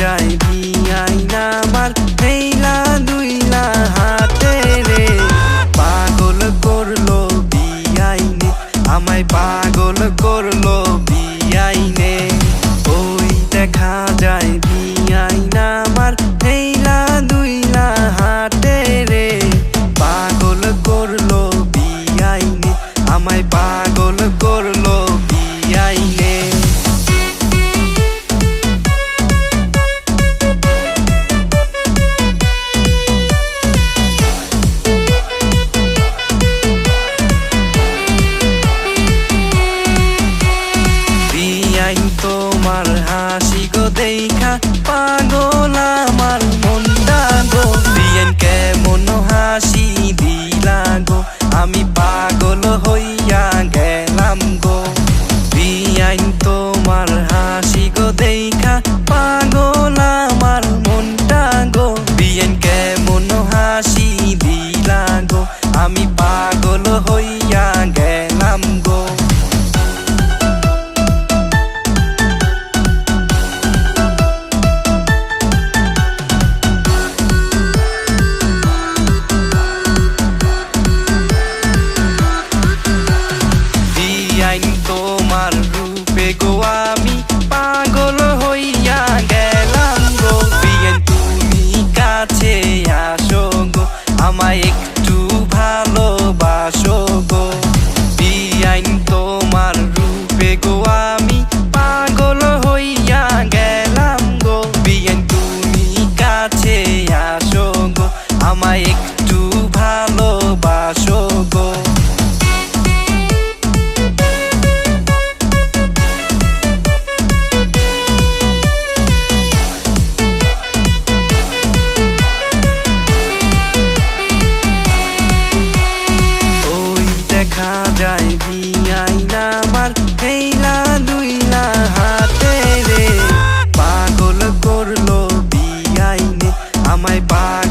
যায় ভিয়াই নামার এইলা দুইলা হাতে রে। পাগল করল বিয়াইনে আমায় পাগল করল বিয়াইনে ওই দেখা যায় ভিয়াই নামার এইলা দুইলা হাতে রে। পাগল করল বিয়াইনে আমায় পা পাগল আমার মন দাগো বিয়েন কেমন হাসি তোমার রূপে গোয়া my body.